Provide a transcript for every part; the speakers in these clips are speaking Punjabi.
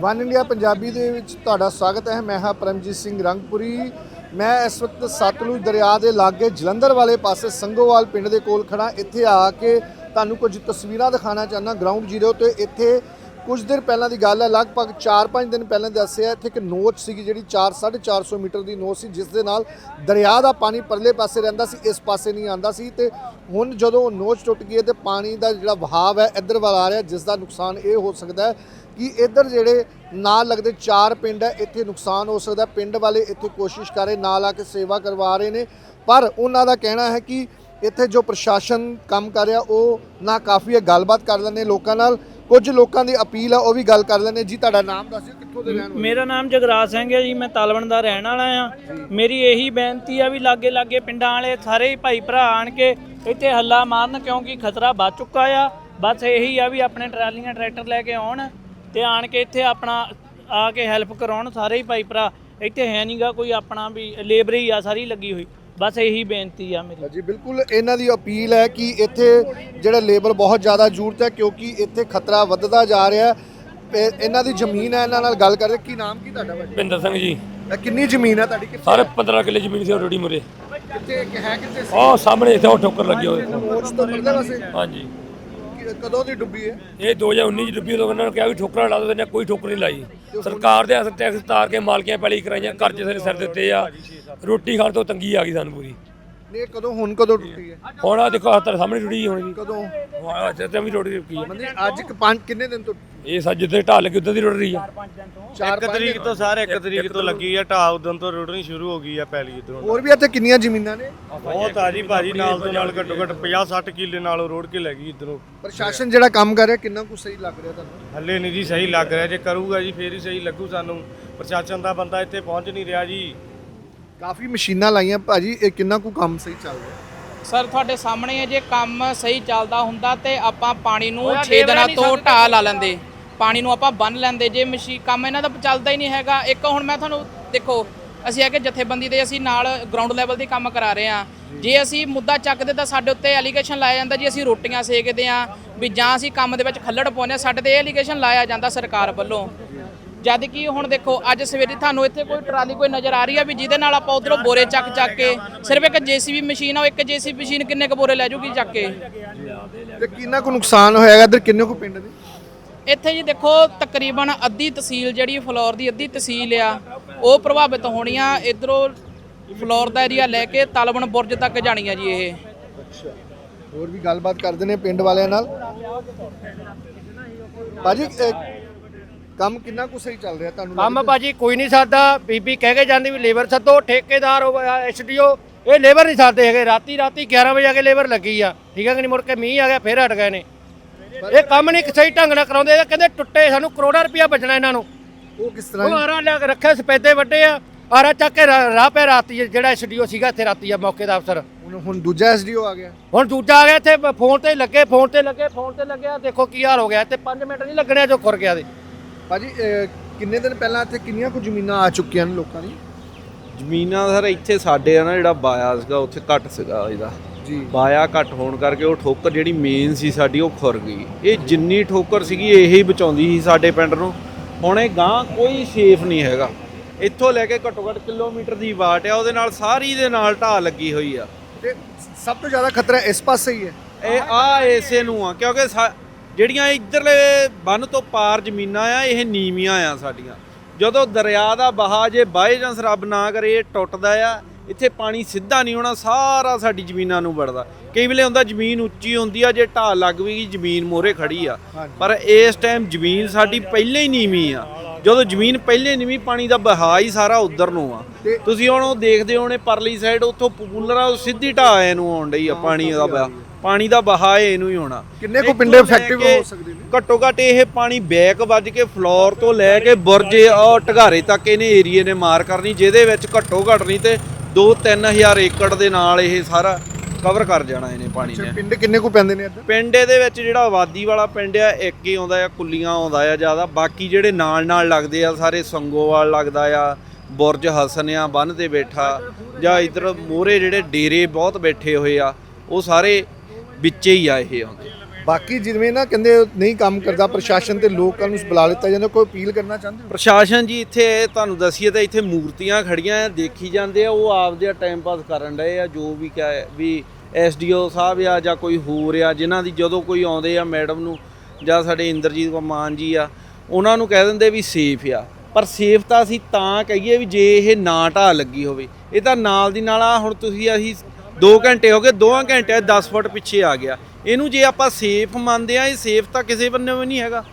ਵਨ ਇੰਡੀਆ ਪੰਜਾਬੀ ਦੇ ਵਿੱਚ ਤੁਹਾਡਾ ਸਵਾਗਤ ਹੈ। ਮੈਂ ਹਾਂ ਪਰਮਜੀਤ ਸਿੰਘ ਰੰਗਪੁਰੀ। ਮੈਂ ਇਸ ਵਕਤ ਸਤਲੁਜ ਦਰਿਆ ਦੇ ਲਾਗੇ ਜਲੰਧਰ ਵਾਲੇ ਪਾਸੇ ਸੰਗੋਵਾਲ ਪਿੰਡ ਦੇ ਕੋਲ ਖੜਾ ਇੱਥੇ ਆ ਕੇ ਤੁਹਾਨੂੰ ਕੁਝ ਤਸਵੀਰਾਂ ਦਿਖਾਣਾ ਚਾਹੁੰਦਾ। ਗਰਾਊਂਡ ਜ਼ੀਰੋ ਤੇ ਇੱਥੇ ਕੁਝ ਦਿਨ ਪਹਿਲਾਂ ਦੀ ਗੱਲ ਹੈ। ਲਗਭਗ 4-5 ਦਿਨ ਪਹਿਲਾਂ ਦੱਸਿਆ, ਇੱਥੇ ਇੱਕ ਨੋਚ ਸੀਗੀ ਜਿਹੜੀ 4 450 ਮੀਟਰ ਦੀ ਨੋਚ ਸੀ, ਜਿਸ ਦੇ ਨਾਲ ਦਰਿਆ ਦਾ ਪਾਣੀ ਪਰਲੇ ਪਾਸੇ ਰਹਿੰਦਾ ਸੀ, ਇਸ ਪਾਸੇ ਨਹੀਂ ਆਂਦਾ ਸੀ। ਤੇ ਹੁਣ ਜਦੋਂ ਉਹ ਨੋਚ ਟੁੱਟ ਗਈ ਹੈ ਤੇ ਪਾਣੀ ਦਾ ਜਿਹੜਾ ਵਹਾਵ ਹੈ, ਇੱਧਰ ਵੱਲ ਆ ਰਿਹਾ, ਜਿਸ ਦਾ ਨੁਕਸਾਨ ਇਹ ਹੋ ਸਕਦਾ ਹੈ ਕਿ ਇੱਧਰ ਜਿਹੜੇ ਨਾਲ ਲੱਗਦੇ ਚਾਰ ਪਿੰਡ ਹੈ ਇੱਥੇ ਨੁਕਸਾਨ ਹੋ ਸਕਦਾ। ਪਿੰਡ ਵਾਲੇ ਇੱਥੇ ਕੋਸ਼ਿਸ਼ ਕਰ ਰਹੇ, ਨਾਲ ਆ ਕੇ ਸੇਵਾ ਕਰਵਾ ਰਹੇ ਨੇ। ਪਰ ਉਹਨਾਂ ਦਾ ਕਹਿਣਾ ਹੈ ਕਿ ਇੱਥੇ ਜੋ ਪ੍ਰਸ਼ਾਸਨ ਕੰਮ ਕਰ ਰਿਹਾ, ਉਹ ਨਾ ਕਾਫੀ ਹੈ। ਗੱਲਬਾਤ ਕਰ ਲੈਂਦੇ ਲੋਕਾਂ ਨਾਲ। ਕੁਝ ਲੋਕਾਂ ਦੀ ਅਪੀਲ ਆ, ਉਹ ਵੀ ਗੱਲ ਕਰ ਲੈਂਦੇ ਜੀ, ਤੁਹਾਡਾ ਨਾਮ ਦੱਸਿਓ ਕਿੱਥੋਂ ਦੇ ਰਹਿਣ ਵਾਲੇ? ਮੇਰਾ ਨਾਮ ਜਗਰਾਜ ਸਿੰਘ ਹੈ ਜੀ, ਮੈਂ ਤਾਲਵਣ ਦਾ ਰਹਿਣ ਵਾਲਾ ਆ ਮੇਰੀ ਇਹੀ ਬੇਨਤੀ ਆ ਵੀ ਲਾਗੇ ਲਾਗੇ ਪਿੰਡਾਂ ਵਾਲੇ ਸਾਰੇ ਭਾਈ ਭਰਾ ਆਣ ਕੇ ਇੱਥੇ ਹੱਲਾ ਮਾਰਨ, ਕਿਉਂਕਿ ਖਤਰਾ ਵੱਧ ਚੁੱਕਾ ਆ। ਬਸ ਇਹੀ ਆ ਵੀ ਆਪਣੇ ਟਰਾਲੀਆਂ, ਟਰੈਕਟਰ ਲੈ ਕੇ ਆਉਣ। ਤੇ ਆਣ ਕੇ ਇੱਥੇ ਆਪਣਾ ਆ ਕੇ ਹੈਲਪ ਕਰਾਉਣ ਸਾਰੇ ਹੀ ਭਾਈ ਭਰਾ ਇੱਥੇ ਹੈ ਨਹੀਂਗਾ ਕੋਈ ਆਪਣਾ ਵੀ ਲੇਬਰ ਹੀ ਆ ਸਾਰੀ ਲੱਗੀ ਹੋਈ। ਬਸ ਇਹੀ ਬੇਨਤੀ ਆ ਮੇਰੀ। ਜੀ ਬਿਲਕੁਲ ਇਹਨਾਂ ਦੀ ਅਪੀਲ ਹੈ ਕਿ ਇੱਥੇ ਜਿਹੜਾ ਲੇਬਰ ਬਹੁਤ ਜ਼ਿਆਦਾ ਜ਼ਰੂਰਤ ਹੈ ਕਿਉਂਕਿ ਇੱਥੇ ਖਤਰਾ ਵੱਧਦਾ ਜਾ ਰਿਹਾ ਹੈ। ਇਹਨਾਂ ਦੀ ਜ਼ਮੀਨ ਹੈ ਇਹਨਾਂ ਨਾਲ ਗੱਲ ਕਰਦੇ ਕੀ ਨਾਮ ਕੀ ਤੁਹਾਡਾ ਭਾਜੀ ਭਿੰਦਰ ਸਿੰਘ ਜੀ। ਇਹ ਕਿੰਨੀ ਜ਼ਮੀਨ ਹੈ ਤੁਹਾਡੀ? ਕਿੱਥੇ ਸਾਰੇ 15 ਕਿੱਲੇ ਜ਼ਮੀਨ ਸੀ ਆਲਰੇਡੀ ਮੁਰੇ। ਕਿੱਥੇ ਹੈ ਕਿੱਥੇ ਸੀ? ਆਹ ਸਾਹਮਣੇ ਇੱਥੇ ਉਹ ਠੋਕਰ ਲੱਗੀ ਹੋਈ। ਮੋਚ ਤੋਂ ਹਾਂਜੀ। ਕਿ- ਕਦੋਂ ਦੀ ਡੁੱਬੀ ਹੈ? ਇਹ 2019 ਚ ਡੁੱਬੀ, ਉਦੋਂ ਉਹਨਾਂ ਨੇ ਕਿਹਾ ਵੀ ਠੋਕਰਾਂ ਲਾ ਦੋ ਨੇ ਕੋਈ ਠੋਕਰ ਨਹੀਂ ਲਾਈ। ਸਰਕਾਰ ਦੇ ਅਸਰ ਟੈਕਸ ਤਾਰ ਕੇ ਮਾਲਕੀਆਂ ਪੈਲੀ ਕਰਾਈਆਂ, ਕਰਜ਼ੇ ਸਾਰੇ ਸਿਰ ਦਿੱਤੇ ਆ। ਰੋਟੀ ਖਾਣ ਤੋਂ ਤੰਗੀ ਆ ਗਈ ਸਾਨੂੰ ਪੂਰੀ। ਇਹ ਕਦੋਂ ਹੁਣ ਕਦੋਂ ਟੁੱਟੀ ਹੈ? ਹੁਣ ਆ ਦੇਖੋ ਆਹ ਤੁਹਾਡੇ ਸਾਹਮਣੇ ਜੁੜੀ ਹੁਣ ਜੀ। ਕਦੋਂ? ਹਾਂ ਤੇ ਵੀ ਰੋਟੀ ਰੁਕੀ ਆ ਮੰਨੇ ਅੱਜ ਕਿ ਪੰਜ ਕਿੰਨੇ ਦਿਨ ਤੋਂ ਇਹ ਸੱਜ ਜਿੱਦੇ ਢਾਲ ਲੱਗੀ ਉਦੋਂ ਦੀ ਰੁੜ ਰਹੀ ਆ। ਚਾਰ ਇੱਕ ਪੰਜ ਤਰੀਕ ਦਿਨ। ਤੋਂ ਸਾਰੇ ਇੱਕ ਤਰੀਕ ਤੋਂ ਲੱਗੀ ਆ ਢਾਹ ਉਦੋਂ ਤੋਂ ਰੁੜਨੀ ਸ਼ੁਰੂ ਹੋ ਗਈ ਆ ਪੈਲੀ ਇਧਰੋਂ ਹੋਰ ਵੀ ਇੱਥੇ ਕਿੰਨੀਆਂ ਜ਼ਮੀਨਾਂ ਨੇ? ਬਹੁਤ ਆ ਜੀ ਭਾਜੀ ਨਾਲ ਤੋਂ ਨਾਲ ਘੱਟੋ ਘੱਟ 50 60 ਕਿੱਲੇ ਨਾਲੋਂ ਰੋੜ ਕੇ ਲੈ ਗਈ ਇਧਰੋਂ। ਪ੍ਰਸ਼ਾਸਨ ਜਿਹੜਾ ਕੰਮ ਕਰ ਰਿਹਾ ਕਿੰਨਾ ਕੁ ਸਹੀ ਲੱਗ ਰਿਹਾ ਤੁਹਾਨੂੰ? ਹੱਲੇ ਨਹੀਂ ਜੀ ਸਹੀ ਲੱਗ ਰਿਹਾ ਜੇ ਕਰੂਗਾ ਜੀ ਫੇਰ ਹੀ ਸਹੀ ਲੱਗੂ ਸਾਨੂੰ। ਪ੍ਰਸ਼ਾਸਨ ਦਾ ਬੰਦਾ ਇੱਥੇ ਪਹੁੰਚ ਨਹੀਂ ਰਿਹਾ ਜੀ। ਕਾਫੀ ਮਸ਼ੀਨਾਂ ਲਾਈਆਂ ਭਾਜੀ ਇਹ ਕਿੰਨਾ ਕੁ ਕੰਮ ਸਹੀ ਚੱਲ ਰਿਹਾ? ਸਰ ਤੁਹਾਡੇ ਸਾਹਮਣੇ ਹੈ ਜੇ ਕੰਮ ਸਹੀ ਚੱਲਦਾ ਹੁੰਦਾ ਤੇ ਆਪਾਂ ਪਾਣੀ ਨੂੰ 6 ਦਿਨਾਂ ਤੋਂ ਢਾਹ ਲਾ ਲੈਂਦੇ। ਪਾਣੀ ਨੂੰ ਆਪਾਂ ਬੰਨ ਲੈਂਦੇ ਜੇ ਮਸ਼ੀ ਕੰਮ ਇਹਨਾਂ ਦਾ ਚੱਲਦਾ ਹੀ ਨਹੀਂ ਹੈਗਾ। ਇੱਕ ਹੁਣ ਮੈਂ ਤੁਹਾਨੂੰ ਦੇਖੋ ਅਸੀਂ ਹੈਗੇ ਜਥੇਬੰਦੀ ਦੇ ਅਸੀਂ ਨਾਲ ਗਰਾਊਂਡ ਲੈਵਲ ਤੇ ਕੰਮ ਕਰਾ ਰਹੇ ਹਾਂ। ਜੇ। ਅਸੀਂ ਮੁੱਦਾ ਚੱਕਦੇ ਤਾਂ ਸਾਡੇ ਉੱਤੇ ਐਲੀਗੇਸ਼ਨ ਲਾਇਆ ਜਾਂਦਾ ਜੀ ਅਸੀਂ ਰੋਟੀਆਂ ਸੇਕਦੇ ਹਾਂ। ਵੀ ਜਾਂ ਅਸੀਂ ਕੰਮ ਦੇ ਵਿੱਚ ਖੱਲੜ ਪਾਉਂਦੇ ਹਾਂ ਸਾਡੇ ਤੇ ਇਹ ਐਲੀਗੇਸ਼ਨ ਲਾਇਆ ਜਾਂਦਾ ਸਰਕਾਰ ਵੱਲੋਂ। ਜਦ ਕਿ ਹੁਣ ਦੇਖੋ ਅੱਜ ਸਵੇਰੇ ਤੁਹਾਨੂੰ ਇੱਥੇ ਕੋਈ ਟਰਾਲੀ ਕੋਈ ਨਜ਼ਰ ਆ ਰਹੀ ਆ ਵੀ ਜਿਹਦੇ ਨਾਲ ਆਪਾਂ ਉਧਰੋਂ ਬੋਰੇ ਚੱਕ ਚੱਕ ਕੇ ਸਿਰਫ ਇੱਕ ਜੀਸੀਬੀ ਮਸ਼ੀਨ ਆ ਉਹ ਇੱਕ ਜੀਸੀਬੀ ਮਸ਼ੀਨ ਕਿੰਨੇ ਕੁ ਬੋਰੇ ਲੈ ਜੂਗੀ ਚੱਕ ਕੇ? ਤੇ ਕਿੰਨਾ ਕੁ ਨੁਕਸਾਨ ਹੋਏਗਾ ਇੱਧਰ? ਕਿੰਨੇ ਕੁ ਪਿੰਡ ਦੇ? ਇੱਥੇ ਜੀ ਦੇਖੋ ਤਕਰੀਬਨ ਅੱਧੀ ਤਹਿਸੀਲ ਜਿਹੜੀ ਫਲੋਰ ਦੀ ਅੱਧੀ ਤਹਿਸੀਲ ਆ ਉਹ ਪ੍ਰਭਾਵਿਤ ਹੋਣੀ ਆ ਇਧਰੋਂ ਫਲੋਰ ਦਾ ਏਰੀਆ ਲੈ ਕੇ ਤਲਵਣ ਬੁਰਜ ਤੱਕ ਜਾਣੀ ਆ ਜੀ ਇਹ। ਹੋਰ ਵੀ ਗੱਲਬਾਤ ਕਰਦੇ ਨੇ ਪਿੰਡ ਵਾਲਿਆਂ ਨਾਲ? ਭਾਜੀ ਕੰਮ ਕਿੰਨਾ ਕੁ ਸਹੀ ਚੱਲ ਰਿਹਾ ਤੁਹਾਨੂੰ ਕੰਮ ਲੱਗਦਾ? ਭਾਜੀ ਕੋਈ ਨਹੀਂ ਸਾਦਾ ਬੀਬੀ ਕਹਿ ਕੇ ਜਾਂਦੀ ਵੀ ਲੇਬਰ ਸੱਦੋ ਠੇਕੇਦਾਰ ਐਸਡੀਓ ਇਹ ਲੇਬਰ ਨਹੀਂ ਸਾਦੇ ਹੈਗੇ। ਰਾਤੀ ਰਾਤੀ 11 ਵਜੇ ਆ ਕੇ ਲੇਬਰ ਲੱਗੀ ਆ। ਠੀਕ ਹੈ ਕਿ ਨਹੀਂ? ਮੁੜ ਕੇ ਮੀਂਹ ਆ ਗਿਆ ਫੇਰ ਹਟ ਗਏ ਨੇ। ਇਹ ਕੰਮ ਨਹੀਂ ਸਹੀ ਢੰਗ ਨਾਲ ਕਰਾਉਂਦੇ ਇਹ ਕਹਿੰਦੇ ਟੁੱਟੇ ਸਾਨੂੰ ਕਰੋੜਾਂ ਰੁਪਇਆ ਬਚਣਾ ਇਹਨਾਂ ਨੂੰ। ਉਹ ਕਿਸ ਉਹ ਤਰ੍ਹਾਂ ਆਰਾ ਲਿਆ ਕੇ ਰੱਖੇ ਸਪੇਦੇ ਵੱਡੇ ਆ। ਆਰਾ ਚੱਕ ਕੇ ਰਾ- ਰਾਹ ਪੈ ਰਾਤੀ ਜਿਹੜਾ ਐਸਡੀਓ ਸੀਗਾ ਇੱਥੇ ਰਾਤੀ ਆ ਮੌਕੇ ਦਾ ਅਫਸਰ। ਹੁਣ ਹੁਣ ਦੂਜਾ ਐਸਡੀਓ ਆ ਗਿਆ। ਹੁਣ ਦੂਜਾ ਆ ਗਿਆ ਇੱਥੇ ਫੋਨ ਤੇ ਲੱਗੇ ਫੋਨ ਤੇ ਲੱਗੇ ਫੋਨ ਤੇ ਲੱਗਿਆ। ਦੇਖੋ ਕੀ ਹਾਲ ਹੋ ਗਿਆ। ਤੇ 5 ਮਿੰਟ ਨਹੀਂ ਲੱਗਣੇ ਜੋ ਖੁਰ ਗਿਆ ਦੇ ਭਾਜੀ ਇਹ ਕਿੰਨੇ ਦਿਨ ਪਹਿਲਾਂ ਇੱਥੇ ਕਿੰਨੀਆਂ ਕੁ ਜ਼ਮੀਨਾਂ ਆ ਚੁੱਕੀਆਂ ਨੇ ਲੋਕਾਂ ਦੀ ਜ਼ਮੀਨਾਂ ਸਰ ਇੱਥੇ ਸਾਡੇ ਆ ਨਾ ਜਿਹੜਾ ਬਾਇਆ ਸੀਗਾ ਉੱਥੇ ਘੱਟ ਸੀਗਾ ਇਹਦਾ। ਜੀ। ਬਾਇਆ ਘੱਟ ਹੋਣ ਕਰਕੇ ਉਹ ਠੋਕਰ ਜਿਹੜੀ ਮੇਨ ਸੀ ਸਾਡੀ ਉਹ ਖੁਰ ਗਈ। ਇਹ ਜਿੰਨੀ ਠੋਕਰ ਸੀਗੀ ਇਹੀ ਬਚਾਉਂਦੀ ਸੀ ਸਾਡੇ ਪਿੰਡ ਨੂੰ। ਹੁਣ ਇਹ ਗਾਂ ਕੋਈ ਸੇਫ ਨਹੀਂ ਹੈਗਾ। ਇੱਥੋਂ ਲੈ ਕੇ ਘੱਟੋ ਘੱਟ ਕਿਲੋਮੀਟਰ ਦੀ ਵਾਟ ਆ ਉਹਦੇ ਨਾਲ ਸਾਰੀ ਦੇ ਨਾਲ ਢਾਹ ਲੱਗੀ ਹੋਈ ਆ। ਤੇ ਸਭ ਤੋਂ ਜ਼ਿਆਦਾ ਖਤਰਾ ਇਸ ਪਾਸੇ ਹੀ ਹੈ। ਇਹ ਆ ਇਸੇ ਨੂੰ ਆ ਕਿਉਂਕਿ ਸਾ- ਜਿਹੜੀਆਂ ਇਧਰਲੇ ਬੰਨ ਤੋਂ ਪਾਰ ਜ਼ਮੀਨਾਂ ਆ, ਇਹ ਨੀਵੀਆਂ ਆ ਸਾਡੀਆਂ। ਜਦੋਂ ਦਰਿਆ ਦਾ ਬਹਾ ਜੇ ਬਾਏ ਚਾਂਸ ਰੱਬ ਨਾ ਕਰੇ, ਇਹ ਟੁੱਟਦਾ ਆ, ਇੱਥੇ ਪਾਣੀ ਸਿੱਧਾ ਨਹੀਂ ਹੋਣਾ, ਸਾਰਾ ਸਾਡੀ ਜ਼ਮੀਨਾਂ ਨੂੰ ਵੜਦਾ। ਕਈ ਵੇਲੇ ਹੁੰਦਾ ਜ਼ਮੀਨ ਉੱਚੀ ਹੁੰਦੀ ਆ ਜੇ ਢਾਲ ਲੱਗ ਵੀ ਜ਼ਮੀਨ ਮੋਰੇ ਖੜੀ ਆ। ਪਰ ਇਸ ਟਾਈਮ ਜ਼ਮੀਨ ਸਾਡੀ ਪਹਿਲੇ ਹੀ ਨੀਵੀਂ ਆ। ਜਦੋਂ ਜ਼ਮੀਨ ਪਹਿਲੇ ਨੀਵੀਂ ਪਾਣੀ ਦਾ ਬਹਾ ਹੀ ਸਾਰਾ ਉਧਰ ਨੂੰ ਆ। ਤੁਸੀਂ ਹੁਣ ਉਹ ਦੇਖਦੇ ਹੋਣੇ ਪਰਲੀ ਸਾਈਡ ਉੱਥੋਂ ਪੂਲਰ ਆ ਉਹ ਸਿੱਧੀ ਢਾਹ ਇਹਨੂੰ ਆਉਣ ਡਈ ਆ ਪਾਣੀ ਦਾ ਬਹਾ ਪਾਣੀ ਦਾ ਬਹਾ ਇਹਨੂੰ ਹੀ ਹੋਣਾ। ਕਿੰਨੇ ਕੁ ਪਿੰਡੇ ਕੇ ਹੋ ਸਕਦੇ ਨੇ? ਘੱਟੋ ਘੱਟ ਇਹ ਪਾਣੀ ਬੈਕ ਵੱਜ ਕੇ ਫਲੋਰ ਤੋਂ ਲੈ ਕੇ ਬੁਰਜ ਔਰ ਢਗਾਰੇ ਤੱਕ ਇਹਨੇ ਏਰੀਏ ਨੇ ਮਾਰ ਕਰਨੀ ਜਿਹਦੇ ਵਿੱਚ ਘੱਟੋ ਘੱਟ ਨਹੀਂ ਤੇ 2-3000 ਏਕੜ ਦੇ ਨਾਲ ਇਹ ਸਾਰਾ ਕਵਰ ਕਰ ਜਾਣਾ ਇਹਨੇ ਪਾਣੀ ਨੇ। ਪਿੰਡ ਕਿੰਨੇ ਕੁ ਪੈਂਦੇ ਨੇ ਇੱਧਰ? ਪਿੰਡ ਇਹਦੇ ਵਿੱਚ ਜਿਹੜਾ ਆਬਾਦੀ ਵਾਲਾ ਪਿੰਡ ਆ ਇੱਕ ਹੀ ਆਉਂਦਾ ਆ ਕੁੱਲੀਆਂ ਆਉਂਦਾ ਆ ਜ਼ਿਆਦਾ। ਬਾਕੀ ਜਿਹੜੇ ਨਾਲ ਨਾਲ ਲੱਗਦੇ ਆ ਸਾਰੇ ਸੰਗੋਵਾਲ ਲੱਗਦਾ ਆ ਬੁਰਜ ਹਸਨ ਆ ਬੰਨ ਤੇ ਬੈਠਾ ਜਾਂ ਇਧਰ ਮੋਰੇ ਜਿਹੜੇ ਡੇਰੇ ਬਹੁਤ ਬੈਠੇ ਹੋਏ ਆ ਉਹ ਸਾਰੇ ਵਿੱਚੇ ਹੀ ਆ ਇਹ ਆਉਂਦੇ। ਬਾਕੀ ਜਿਵੇਂ ਨਾ ਕਹਿੰਦੇ ਨਹੀਂ ਕੰਮ ਕਰਦਾ, ਪ੍ਰਸ਼ਾਸਨ ਤੇ ਲੋਕਾਂ ਨੂੰ ਬੁਲਾ ਲਿੱਤਾ ਜਾਂਦਾ, ਕੋਈ ਅਪੀਲ ਕਰਨਾ ਚਾਹੁੰਦੇ ਹੋ? ਪ੍ਰਸ਼ਾਸਨ ਜੀ ਇੱਥੇ ਤੁਹਾਨੂੰ ਦੱਸੀਏ ਤਾਂ ਇੱਥੇ ਮੂਰਤੀਆਂ ਖੜੀਆਂ ਆ, ਦੇਖੀ ਜਾਂਦੇ ਆ, ਉਹ ਆਪਦੇ ਟਾਈਮ ਪਾਸ ਕਰਨ ਡਏ ਆ, ਜੋ ਵੀ ਕਹੇ ਵੀ ਐਸਡੀਓ ਸਾਹਿਬ ਆ ਜਾਂ ਕੋਈ ਹੋਰ ਆ, ਜਿਨ੍ਹਾਂ ਦੀ ਜਦੋਂ ਕੋਈ ਆਉਂਦੇ ਆ ਮੈਡਮ ਨੂੰ, ਜਾਂ ਸਾਡੇ ਇੰਦਰਜੀਤ ਮਾਨ ਜੀ ਆ, ਉਹਨਾਂ ਨੂੰ ਕਹਿ ਦਿੰਦੇ ਵੀ ਸੇਫ ਆ। ਪਰ ਸੇਫ ਤਾਂ ਅਸੀਂ ਤਾਂ ਕਹੀਏ ਵੀ ਜੇ ਇਹ ਨਾ ਢਾਹ ਲੱਗੀ ਹੋਵੇ, ਇਹ ਤਾਂ ਨਾਲ ਦੀ ਨਾਲ ਆ, ਹੁਣ ਤੁਸੀਂ ਅਸੀਂ 2 ਘੰਟੇ ਹੋ ਗਏ 2 ਘੰਟੇ 10 ਫੁੱਟ ਪਿੱਛੇ ਆ ਗਿਆ। ਇਹਨੂੰ ਜੇ ਆਪਾਂ ਸੇਫ ਮੰਨਦੇ ਆ ਇਹ ਸੇਫ ਤਾਂ ਕਿਸੇ ਬੰਨੇ ਵੀ ਨਹੀਂ ਹੈਗਾ।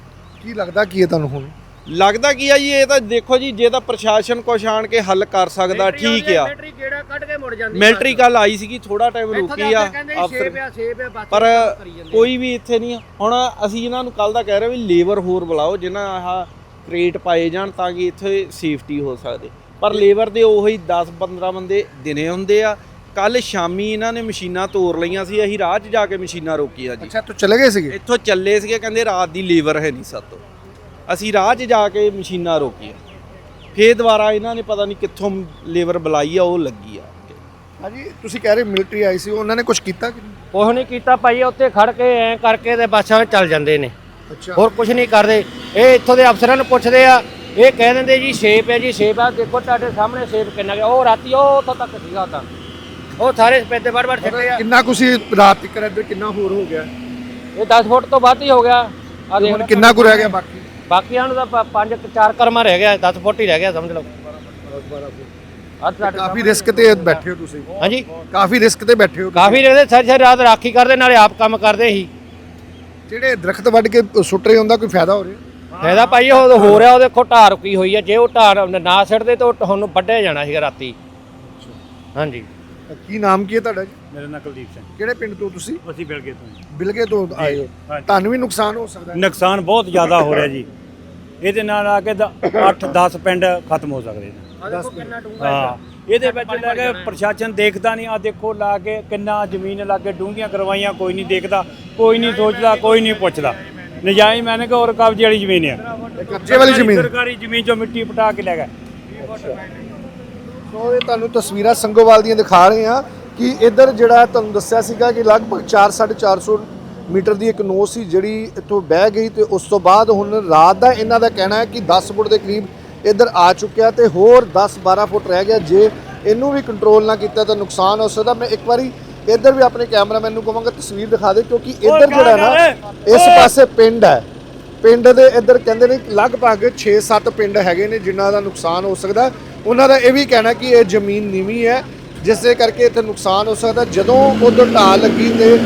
ਕੀ ਲੱਗਦਾ ਕੀ ਹੈ ਤੁਹਾਨੂੰ ਹੁਣ? ਲੱਗਦਾ ਕੀ ਆ ਜੀ ਇਹ ਤਾਂ ਦੇਖੋ ਜੀ ਜੇ ਤਾਂ ਪ੍ਰਸ਼ਾਸਨ ਕੁਛ ਆਣ ਕੇ ਹੱਲ ਕਰ ਸਕਦਾ ਠੀਕ ਆ। ਮਿਲਟਰੀ ਗੇੜਾ ਕੱਢ ਕੇ ਮੁੜ ਜਾਂਦੀ ਮਿਲਟਰੀ ਕੱਲ ਆਈ ਸੀਗੀ ਥੋੜਾ ਟਾਈਮ ਰੁਕੀ ਆ ਅਫਸਰ ਪਰ ਕੋਈ ਵੀ ਇੱਥੇ ਨਹੀਂ। ਹੁਣ ਅਸੀਂ ਇਹਨਾਂ ਨੂੰ ਕੱਲ ਦਾ ਕਹਿ ਰਹੇ ਵੀ ਲੇਬਰ ਹੋਰ ਬੁਲਾਓ ਜਿਨ੍ਹਾਂ ਆਹ ਕ੍ਰੇਟ ਪਾਏ ਜਾਣ ਤਾਂ ਕਿ ਇੱਥੇ ਸੇਫਟੀ ਹੋ ਸਕਦੇ। ਪਰ ਲੇਬਰ ਦੇ ਉਹੀ 10 15 ਬੰਦੇ ਦਿਨੇ ਹੁੰਦੇ ਆ ਕੱਲ ਸ਼ਾਮੀ ਇਹਨਾਂ ਨੇ ਮਸ਼ੀਨਾਂ ਤੋੜ ਲਈਆਂ ਸੀ ਅਸੀਂ ਰਾਹ 'ਚ ਜਾ ਕੇ ਮਸ਼ੀਨਾਂ ਰੋਕੀਆਂ ਜੀ। ਅੱਛਾ ਤੂੰ ਚਲੇ ਗਏ ਸੀਗੇ? ਇੱਥੋਂ ਚੱਲੇ ਸੀਗੇ ਕਹਿੰਦੇ ਰਾਤ ਦੀ ਲੇਬਰ ਹੈ ਨਹੀਂ ਸਾਤੋਂ। ਅਸੀਂ ਰਾਹ 'ਚ ਜਾ ਕੇ ਮਸ਼ੀਨਾਂ ਰੋਕੀਆਂ। ਫੇਰ ਦੁਬਾਰਾ ਇਹਨਾਂ ਨੇ ਪਤਾ ਨਹੀਂ ਕਿੱਥੋਂ ਲੇਬਰ ਬੁਲਾਈ ਆ ਉਹ ਲੱਗੀ ਆ। ਹਾਂਜੀ ਤੁਸੀਂ ਕਹਿ ਰਹੇ ਮਿਲਟਰੀ ਆਈ ਸੀ ਉਹਨਾਂ ਨੇ ਕੁਝ ਕੀਤਾ ਕਿ ਨਹੀਂ? ਕੁਛ ਨਹੀਂ ਕੀਤਾ ਭਾਈ ਉੱਥੇ ਖੜ ਕੇ ਐ ਕਰਕੇ ਤੇ ਬੱਸਾਂ ਵਿੱਚ ਚੱਲ ਜਾਂਦੇ ਨੇ। ਅੱਛਾ। ਹੋਰ ਕੁਝ ਨਹੀਂ ਕਰਦੇ। ਇਹ ਇੱਥੋਂ ਦੇ ਅਫਸਰਾਂ ਨੂੰ ਪੁੱਛਦੇ ਆ ਇਹ ਕਹਿ ਦਿੰਦੇ ਜੀ ਸੇਬ ਹੈ ਜੀ ਸੇਬ ਆ ਦੇਖੋ ਤੁਹਾਡੇ ਸਾਹਮਣੇ ਸੇਬ ਕਿੰਨਾ ਗਿਆ। ਉਹ ਰਾਤੀ ਉਹ ਉੱਥੋਂ ਤੱਕ ਸੀਗਾ ਤਾਂ। ਉਹ ਸਾਰੇ ਸਪੇਦੇ ਵੜ ਵੜ ਛੱਡੇ ਆ। ਕਿੰਨਾ ਕੁ ਸੀ ਰਾਤ ਤੱਕ ਇੱਧਰ ਕਿੰਨਾ ਹੋਰ ਹੋ ਗਿਆ? ਇਹ 10 ਫੁੱਟ ਤੋਂ ਵੱਧ ਹੀ ਹੋ ਗਿਆ। ਆ ਦੇਖ ਹੁਣ ਕਿੰਨਾ ਕੁ ਰਹਿ ਗਿਆ ਬਾਕੀ? ਬਾਕੀਆਂ ਨੂੰ ਤਾਂ ਪ- ਪੰਜ ਕੁ ਚਾਰ ਕਰਮਾ ਰਹਿ ਗਿਆ 10 ਫੁੱਟ ਹੀ ਰਹਿ ਗਿਆ ਸਮਝ ਲਓ। ਅੱਜ ਸਾਡੇ ਕਾਫੀ ਰਿਸਕ ਤੇ ਬੈਠੇ ਹੋ ਤੁਸੀਂ। ਹਾਂਜੀ। ਕਾਫੀ ਰਿਸਕ ਤੇ ਬੈਠੇ ਹੋ ਕਾਫੀ ਰਹਿੰਦੇ ਸਾਰੀ ਸਾਰੀ ਰਾਤ ਰਾਖੀ ਕਰਦੇ ਨਾਲੇ ਆਪ ਕੰਮ ਕਰਦੇ ਸੀ ਜਿਹੜੇ ਦਰਖਤ ਵੱਢ ਕੇ ਸੁੱਟ ਰਹੇ ਹੁੰਦਾ ਕੋਈ ਫਾਇਦਾ ਹੋ ਰਿਹਾ? ਫਾਇਦਾ ਭਾਈ ਉਹ ਹੋ ਰਿਹਾ ਉਹਦੇ ਖੋ ਢਾਹ ਰੁਕੀ ਹੋਈ ਹੈ। ਜੇ ਉਹ ਢਾਹ ਨਾ ਛੱਡਦੇ ਤਾਂ ਉਹ ਤੁਹਾਨੂੰ ਵੱਢਿਆ ਜਾਣਾ ਸੀਗਾ ਰਾਤੀ। ਹਾਂਜੀ। ਕੀ ਨਾਮ ਕੀ ਹੈ ਤੁਹਾਡਾ ਜੀ? ਮੇਰਾ ਨਾਂ ਕੁਲਦੀਪ ਸਿੰਘ। ਕਿਹੜੇ ਪਿੰਡ ਤੋਂ ਤੁਸੀਂ? ਅਸੀਂ ਬਿਲਗੇ ਤੋਂ ਜੀ। ਬਿਲਗੇ ਤੋਂ ਆਏ ਹੋ। ਹਾਂਜੀ। ਤੁਹਾਨੂੰ ਵੀ ਨੁਕਸਾਨ ਹੋ ਸਕਦਾ ਹੈ। ਨੁਕਸਾਨ ਬਹੁਤ ਜ਼ਿਆਦਾ ਹੋ ਰਿਹਾ ਜੀ। ਇਹਦੇ ਨਾਲ ਆ ਕੇ 8-10 ਪਿੰਡ ਖਤਮ ਹੋ ਸਕਦੇ ਨੇ। ਹਾਂ। ਇਹਦੇ ਵਿੱਚ ਲੈ ਕੇ ਪ੍ਰਸ਼ਾਸਨ ਦੇਖਦਾ ਨਹੀਂ। ਆ ਦੇਖੋ ਲਾ ਕੇ ਕਿੰਨਾ ਜ਼ਮੀਨ ਲਾ ਕੇ ਡੂੰਘੀਆਂ ਕਰਵਾਈਆਂ ਕੋਈ ਨਹੀਂ ਦੇਖਦਾ ਕੋਈ ਨਹੀਂ ਸੋਚਦਾ ਕੋਈ ਨਹੀਂ ਪੁੱਛਦਾ। ਨਜਾਇਜ਼ ਮੈਨੇ ਕਿ ਹੋਰ ਕਬਜ਼ੇ ਵਾਲੀ ਜ਼ਮੀਨ ਆ। ਇਹ ਕਬਜ਼ੇ ਵਾਲੀ ਜ਼ਮੀਨ। ਸਰਕਾਰੀ ਜ਼ਮੀਨ ਚੋਂ ਮਿੱਟੀ ਪਟਾ ਕੇ ਲੈ ਗਏ। ਸੋ ਇਹ ਤੁਹਾਨੂੰ ਤਸਵੀਰਾਂ ਸੰਗੋਵਾਲ ਦੀਆਂ ਦਿਖਾ ਰਹੇ ਹਾਂ ਕਿ ਇੱਧਰ ਜਿਹੜਾ ਤੁਹਾਨੂੰ ਦੱਸਿਆ ਸੀਗਾ ਕਿ ਲਗਭਗ 4-450 ਮੀਟਰ ਦੀ ਇੱਕ ਨੋ ਸੀ ਜਿਹੜੀ ਇੱਥੋਂ ਬਹਿ ਗਈ ਤੇ ਉਸ ਤੋਂ ਬਾਅਦ ਹੁਣ ਰਾਤ ਦਾ ਇਹਨਾਂ ਦਾ ਕਹਿਣਾ ਹੈ ਕਿ 10 ਫੁੱਟ ਦੇ ਕਰੀਬ ਇੱਧਰ ਆ ਚੁੱਕਿਆ ਤੇ ਹੋਰ 10-12 ਫੁੱਟ ਰਹਿ ਗਿਆ। ਜੇ ਇਹਨੂੰ ਵੀ ਕੰਟਰੋਲ ਨਾ ਕੀਤਾ ਤਾਂ ਨੁਕਸਾਨ ਹੋ ਸਕਦਾ। ਮੈਂ ਇੱਕ ਵਾਰੀ ਇੱਧਰ ਵੀ ਆਪਣੇ ਕੈਮਰਾਮੈਨ ਨੂੰ ਕਹਾਂਗਾ ਤਸਵੀਰ ਦਿਖਾ ਦੇ ਕਿਉਂਕਿ ਇੱਧਰ ਜਿਹੜਾ ਨਾ ਇਸ ਪਾਸੇ ਪਿੰਡ ਹੈ। ਪਿੰਡ ਦੇ ਇੱਧਰ ਕਹਿੰਦੇ ਨੇ ਲਗਭਗ 6-7 ਪਿੰਡ ਹੈਗੇ ਨੇ ਜਿਨ੍ਹਾਂ ਦਾ ਨੁਕਸਾਨ ਹੋ ਸਕਦਾ। ਉਹਨਾਂ ਦਾ ਇਹ ਵੀ ਕਹਿਣਾ ਕਿ ਇਹ ਜ਼ਮੀਨ ਨੀਵੀਂ ਹੈ, ਜਿਸ ਦੇ ਕਰਕੇ ਇੱਥੇ ਨੁਕਸਾਨ ਹੋ ਸਕਦਾ। ਜਦੋਂ ਉਧਰ ਢਾਲ ਲੱਗੀ ਤੇ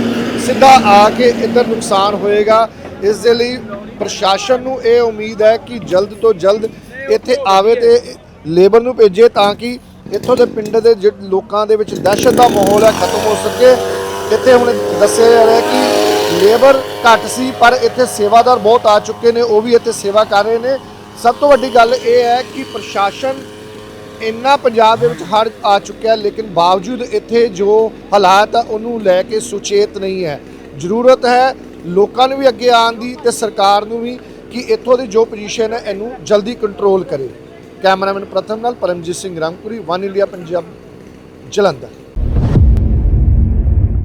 ਸਿੱਧਾ ਆ ਕੇ ਇੱਧਰ ਨੁਕਸਾਨ ਹੋਏਗਾ, ਇਸ ਦੇ ਲਈ ਪ੍ਰਸ਼ਾਸਨ ਨੂੰ ਇਹ ਉਮੀਦ ਹੈ ਕਿ ਜਲਦ ਤੋਂ ਜਲਦ ਇੱਥੇ ਆਵੇ ਤੇ ਲੇਬਰ ਨੂੰ ਭੇਜੇ ਤਾਂ ਕਿ ਇੱਥੋਂ ਦੇ ਪਿੰਡ ਦੇ ਜਿਹੜੇ ਲੋਕਾਂ ਦੇ ਵਿੱਚ ਦਹਿਸ਼ਤ ਦਾ ਮਾਹੌਲ ਹੈ, ਖਤਮ ਹੋ ਸਕੇ। ਇੱਥੇ ਹੁਣ ਦੱਸਿਆ ਜਾ ਰਿਹਾ ਕਿ ਲੇਬਰ ਘੱਟ ਸੀ, ਪਰ ਇੱਥੇ ਸੇਵਾਦਾਰ ਬਹੁਤ ਆ ਚੁੱਕੇ ਨੇ, ਉਹ ਵੀ ਇੱਥੇ ਸੇਵਾ ਕਰ ਰਹੇ ਨੇ। ਸਭ ਤੋਂ ਵੱਡੀ ਗੱਲ ਇਹ ਹੈ ਕਿ ਪ੍ਰਸ਼ਾਸਨ ਇੰਨਾ ਪੰਜਾਬ ਦੇ ਵਿੱਚ ਹੜ ਆ ਚੁੱਕਿਆ, ਲੇਕਿਨ ਬਾਵਜੂਦ ਇੱਥੇ ਜੋ ਹਾਲਾਤ ਆ, ਉਹਨੂੰ ਲੈ ਕੇ ਸੁਚੇਤ ਨਹੀਂ ਹੈ। ਜ਼ਰੂਰਤ ਹੈ ਲੋਕਾਂ ਨੂੰ ਵੀ ਅੱਗੇ ਆਉਣ ਦੀ ਤੇ ਸਰਕਾਰ ਨੂੰ ਵੀ ਕਿ ਇੱਥੋਂ ਦੀ ਜੋ ਪੋਜੀਸ਼ਨ ਹੈ, ਇਹਨੂੰ ਜਲਦੀ ਕੰਟਰੋਲ ਕਰੇ। ਕੈਮਰਾਮੈਨ ਪ੍ਰਥਮ ਨਾਲ ਪਰਮਜੀਤ ਸਿੰਘ ਰੰਗਪੁਰੀ ਵਨ ਇੰਡੀਆ ਪੰਜਾਬ, ਜਲੰਧਰ।